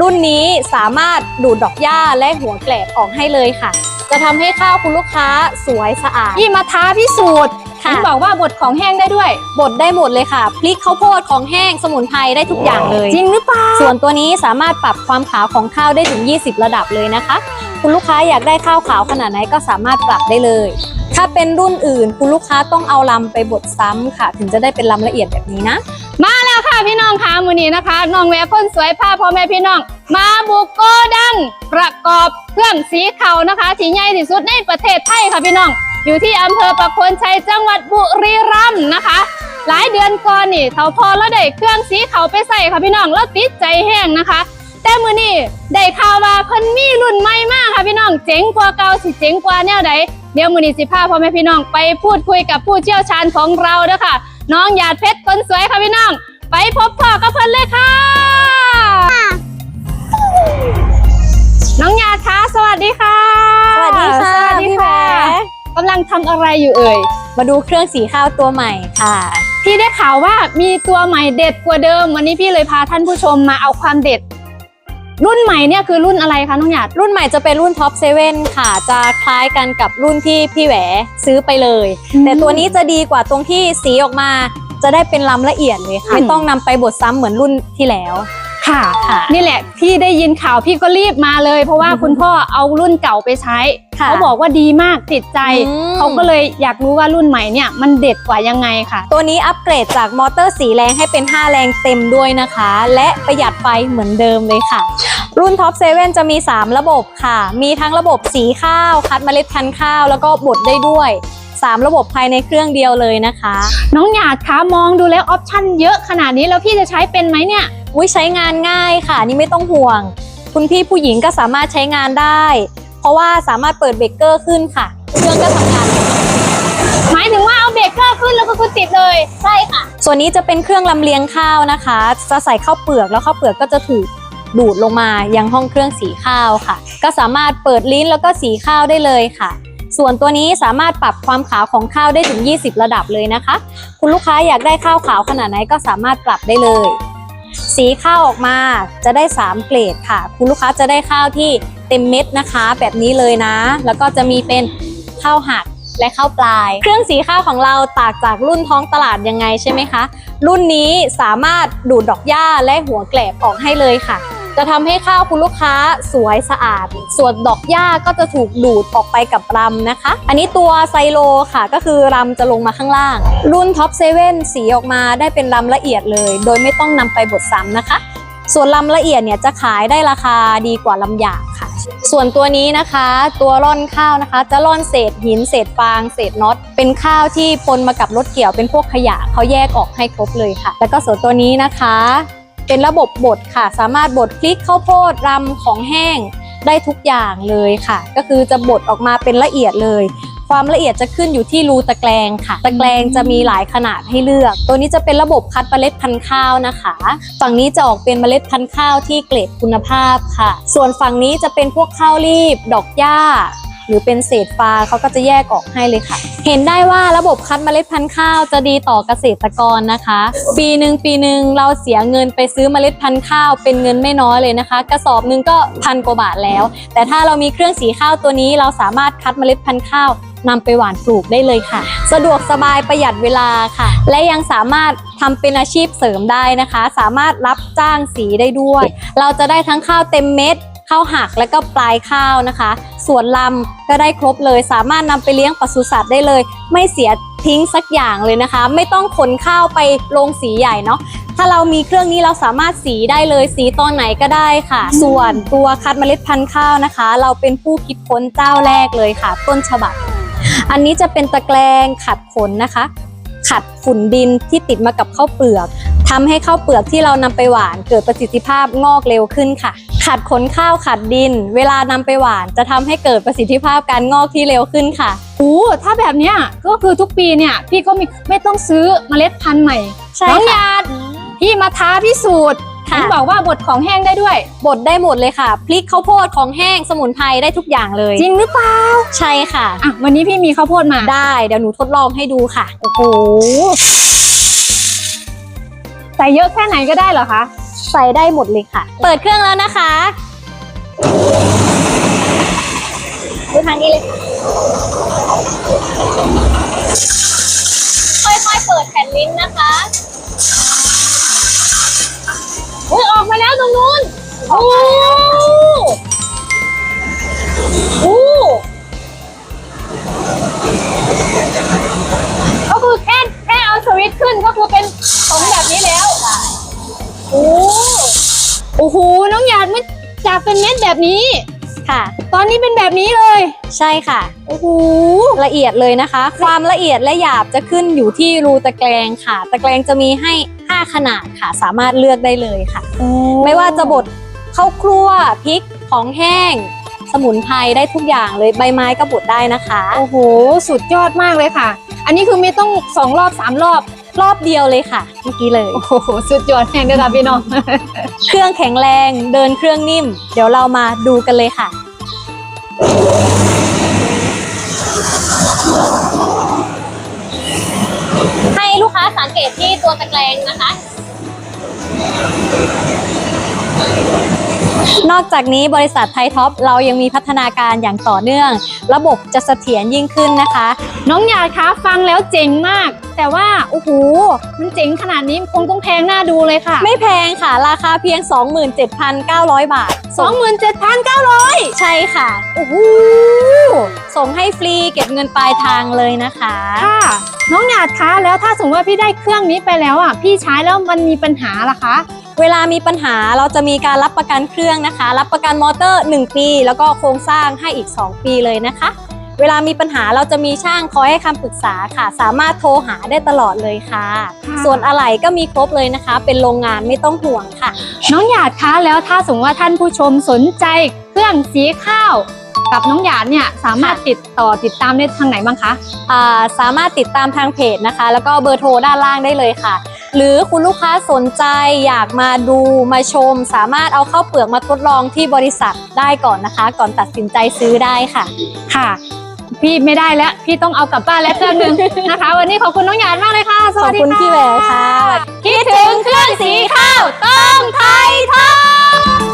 รุ่นนี้สามารถดูดดอกหญ้าและหัวแกลบออกให้เลยค่ะ จะทำให้ข้าวคุณลูกค้าสวยสะอาดพี่มาท้าพิสูจน์ค่ะ เห็นบอกว่าบดของแห้งได้ด้วย บดได้หมดเลยค่ะ พริกข้าวโพดของแห้งสมุนไพรได้ทุกอย่างเลย จริงหรือเปล่า ส่วนตัวนี้สามารถปรับความขาวของข้าวได้ถึง 20 ระดับเลยนะคะ คุณลูกค้าอยากได้ข้าวขาวขนาดไหนก็สามารถปรับได้เลย ถ้าเป็นรุ่นอื่นคุณลูกค้าต้องเอาลำไปบดซ้ำค่ะ ถึงจะได้เป็นลำละเอียดแบบนี้นะ มาแล้วค่ะ พี่น้องคะมือนี้นะคะน้องแววคนสวยพาพ่อแม่พี่น้อง มาบุกโกดังประกอบเครื่องสีเขานะคะที่ใหญ่ที่สุดในประเทศไทยค่ะพี่น้อง อยู่ที่อำเภอประโคนชัยจังหวัดบุรีรัมย์นะคะ หลายเดือนก่อนนี่เท่าพอแล้วได้เครื่องสีเขาไปใส่ค่ะพี่น้องแล้วติดใจแห้งนะคะ แต่มือนี้ได้ข่าวว่าเพิ่นมีรุ่นใหม่มากค่ะพี่น้องเจ๋งกว่าเก่าสิเจ๋งกว่าแนวใดเดี๋ยวมือนี้สิพาพ่อแม่พี่น้องไปพูดคุยกับผู้เชี่ยวชาญของเราเด้อค่ะน้องหยาดเพชรคนสวยค่ะพี่น้อง ไปพบพ่อกับเพิ่นเลยค่ะ น้องหยาดคะสวัสดีค่ะ สวัสดีค่ะสวัสดีพี่แหวค่ะ กำลังทำอะไรอยู่เอ่ย มาดูเครื่องสีข้าวตัวใหม่ค่ะ พี่ได้ข่าวว่ามีตัวใหม่เด็ดกว่าเดิม วันนี้พี่เลยพาท่านผู้ชมมาเอาความเด็ด รุ่นใหม่เนี่ยคือรุ่นอะไรคะน้องหยาดรุ่นใหม่จะเป็นรุ่นท็อปเซเว่นค่ะ จะคล้ายกันกับรุ่นที่พี่แหวซื้อไปเลย แต่ตัวนี้จะดีกว่าตรงที่สีออกมา จะได้เป็นลำละเอียดเลยค่ะอืมไม่ต้องนำไปบดซ้ำเหมือนรุ่นที่แล้ว ค่ะ ค่ะ นี่แหละพี่ได้ยินข่าวพี่ก็รีบมาเลย เพราะว่าอือฮึคุณพ่อเอารุ่นเก่าไปใช้ ค่ะเขาบอกว่าดีมากติดใจ อืม เขาก็เลยอยากรู้ว่ารุ่นใหม่เนี่ยมันเด็ดกว่ายังไงค่ะ ตัวนี้อัปเกรดจากมอเตอร์สีแรงให้เป็น 5 แรงเต็มด้วยนะคะ และประหยัดไฟเหมือนเดิมเลยค่ะ รุ่นท็อปเซเว่นจะมี 3 ระบบค่ะ มีทั้งระบบสีข้าว คัดเมล็ดพันธุ์ข้าว แล้วก็บดได้ด้วย 3 ระบบภายในเครื่องเดียวเลยนะคะ น้องหยาดคะมองดูแล้วออปชั่นเยอะขนาดนี้แล้วพี่จะใช้เป็นไหมเนี่ยอุ้ยใช้งานง่ายค่ะ นี่ไม่ต้องห่วง คุณพี่ผู้หญิงก็สามารถใช้งานได้ เพราะว่าสามารถเปิดเบรกเกอร์ขึ้นค่ะ เครื่องก็ทำงานเลยหมายถึงว่าเอาเบรกเกอร์ขึ้นแล้วก็คือติดเลยใช่ค่ะ ส่วนนี้จะเป็นเครื่องลำเลียงข้าวนะคะ จะใส่ข้าวเปลือกแล้วข้าวเปลือกก็จะถูกดูดลงมายังห้องเครื่องสีข้าวค่ะ ก็สามารถเปิดลิ้นแล้วก็สีข้าวได้เลยค่ะ ส่วนตัวนี้สามารถปรับความขาวของข้าวได้ถึง 20 ระดับเลยนะคะ คุณลูกค้าอยากได้ข้าวขาวขนาดไหนก็สามารถปรับได้เลย สีข้าวออกมาจะได้ 3 เกรดค่ะ คุณลูกค้าจะได้ข้าวที่เต็มเม็ดนะคะ แบบนี้เลยนะ แล้วก็จะมีเป็นข้าวหักและข้าวปลาย เครื่องสีข้าวของเราตางจากรุ่นท้องตลาดยังไงใช่ไหมคะ รุ่นนี้สามารถดูดดอกหญ้าและหัวแกลบออกให้เลยค่ะ จะทำให้ข้าวคุณลูกค้าสวยสะอาด ส่วนดอกหญ้าก็จะถูกดูดออกไปกับรำนะคะ อันนี้ตัวไซโลค่ะก็คือรำจะลงมาข้างล่าง รุ่นท็อปเซเว่นสีออกมาได้เป็นรำละเอียดเลย โดยไม่ต้องนำไปบดซ้ำนะคะ ส่วนลำละเอียดเนี่ยจะขายได้ราคาดีกว่าลำหยาบค่ะ ส่วนตัวนี้นะคะ ตัวร่อนข้าวนะคะ จะร่อนเศษหินเศษฟางเศษน็อต เป็นข้าวที่ปนมากับรถเกี่ยวเป็นพวกขยะเขาแยกออกให้ครบเลยค่ะ แล้วก็ส่วนตัวนี้นะคะ เป็นระบบบดค่ะ สามารถบดพริกข้าวโพดรำของแห้งได้ทุกอย่างเลยค่ะ ก็คือจะบดออกมาเป็นละเอียดเลย ความละเอียดจะขึ้นอยู่ที่รูตะแกรงค่ะ ตะแกรงจะมีหลายขนาดให้เลือก ตัวนี้จะเป็นระบบคัดเมล็ดพันธุ์ข้าวนะคะ ฝั่งนี้จะออกเป็นเมล็ดพันธุ์ข้าวที่เกรดคุณภาพค่ะ ส่วนฝั่งนี้จะเป็นพวกข้าวรีบ ดอกหญ้า หรือเป็นเศษฟาเขาก็จะแยกออกให้เลยค่ะ เห็นได้ว่าระบบคัดเมล็ดพันธุ์ข้าวจะดีต่อเกษตรกรนะคะ ปีหนึ่งปีหนึ่งเราเสียเงินไปซื้อเมล็ดพันธุ์ข้าวเป็นเงินไม่น้อยเลยนะคะ กระสอบหนึ่งก็พันกว่าบาทแล้ว แต่ถ้าเรามีเครื่องสีข้าวตัวนี้เราสามารถคัดเมล็ดพันธุ์ข้าวนำไปหว่านปลูกได้เลยค่ะ สะดวกสบายประหยัดเวลาค่ะ และยังสามารถทำเป็นอาชีพเสริมได้นะคะ สามารถรับจ้างสีได้ด้วย เราจะได้ทั้งข้าวเต็มเม็ดข้าวหักและก็ปลายข้าวนะคะ ส่วนลำก็ได้ครบเลย สามารถนำไปเลี้ยงปศุสัตว์ได้เลย ไม่เสียทิ้งสักอย่างเลยนะคะ ไม่ต้องขนข้าวไปลงสีใหญ่เนาะถ้าเรามีเครื่องนี้เราสามารถสีได้เลย สีตอนไหนก็ได้ค่ะ ส่วนตัวคัดเมล็ดพันธุ์ข้าวนะคะ เราเป็นผู้คิดค้นเจ้าแรกเลยค่ะ ต้นฉบับ อันนี้จะเป็นตะแกรงขัดขนนะคะ ขัดฝุ่นดินที่ติดมากับข้าวเปลือกทำให้ข้าวเปลือกที่เรานำไปหวานเกิดประสิทธิภาพงอกเร็วขึ้นค่ะ ขัดขนข้าวขัดดิน เวลานำไปหวานจะทำให้เกิดประสิทธิภาพการงอกที่เร็วขึ้นค่ะโอ้ถ้าแบบเนี้ยก็คือทุกปีเนี่ยพี่ก็มีไม่ต้องซื้อเมล็ดพันธุ์ใหม่ใช่น้องหค่ะยาดพี่มาท้าพิสูจน์ค่ะเห็นบอกว่าบดของแห้งได้ด้วย บดได้หมดเลยค่ะ พริกข้าวโพดของแห้งสมุนไพรได้ทุกอย่างเลย จริงหรือเปล่า ใช่ค่ะอะ วันนี้พี่มีข้าวโพดมาได้ เดี๋ยวหนูทดลองให้ดูค่ะ โอ้โห ใส่เยอะแค่ไหนก็ได้เหรอคะ ใส่ได้หมดเลยค่ะ เปิดเครื่องแล้วนะคะดูทางนี้เลย โอ้โห น้องหยาดไม่จากเป็นเม็ดแบบนี้ ค่ะ ตอนนี้เป็นแบบนี้เลย ใช่ค่ะ โอ้โห ละเอียดเลยนะคะ ความละเอียดและหยาบจะขึ้นอยู่ที่รูตะแกรงค่ะ ตะแกรงจะมีให้ 5 ขนาดค่ะ สามารถเลือกได้เลยค่ะ ไม่ว่าจะบดข้าวครัวพริกของแห้ง สมุนไพรได้ทุกอย่างเลยใบไม้ก็บดได้นะคะ โอ้โห สุดยอดมากเลยค่ะ อันนี้คือไม่ต้องสองรอบสามรอบ รอบเดียวเลยค่ะ เมื่อกี้เลย โอ้โหสุดยอดแห่งเด้อค่ะพี่น้อง เครื่องแข็งแรงเดินเครื่องนิ่ม เดี๋ยวเรามาดูกันเลยค่ะ ให้ลูกค้าสังเกตที่ตัวตะแกรงนะคะ นอกจากนี้บริษัทไทยท็อปเรายังมีพัฒนาการอย่างต่อเนื่อง ระบบจะเสถียรยิ่งขึ้นนะคะ น้องหยาดคะฟังแล้วเจ๋งมาก แต่ว่าโอ้โหมันเจ๋งขนาดนี้คงต้องแพงหน้าดูเลยค่ะ ไม่แพงค่ะ ราคาเพียง 27,900 บาท 27,900 ใช่ค่ะโอ้โหส่งให้ฟรีเก็บเงินปลายทางเลยนะคะค่ะน้องหยาดคะแล้วถ้าสมมติว่าพี่ได้เครื่องนี้ไปแล้วอะพี่ใช้แล้วมันมีปัญหาล่ะคะ เวลามีปัญหาเราจะมีการรับประกันเครื่องนะคะ รับประกันมอเตอร์ 1 ปี แล้วก็โครงสร้างให้อีก 2 ปีเลยนะคะ เวลามีปัญหาเราจะมีช่างคอยให้คำปรึกษาค่ะ สามารถโทรหาได้ตลอดเลยค่ะค่ะ ส่วนอะไหล่ก็มีครบเลยนะคะ เป็นโรงงานไม่ต้องห่วงค่ะ น้องหยาดคะแล้วถ้าสมมติว่าท่านผู้ชมสนใจเครื่องสีข้าวกับน้องหยาดเนี่ยสามารถติดต่อติดตามได้ทางไหนบ้างคะ อ่าสามารถติดตามทางเพจนะคะ แล้วก็เบอร์โทรด้านล่างได้เลยค่ะ หรือคุณลูกค้าสนใจอยากมาดูมาชม สามารถเอาเข้าวเปลือกมาทดลองที่บริษัทได้ก่อนนะคะ ก่อนตัดสินใจซื้อได้ค่ะ ค่ะ พี่ไม่ได้แล้ว พี่ต้องเอากลับบ้านแล้วเครื่องหนึงนะคะ วันนี้ขอบคุณน้องหยาดมากเลยค่ะสขอวับสดีคุณค่ะพี่แหววค่ะ คิดถึงเครื่องสีข้าวต้มไทยทอด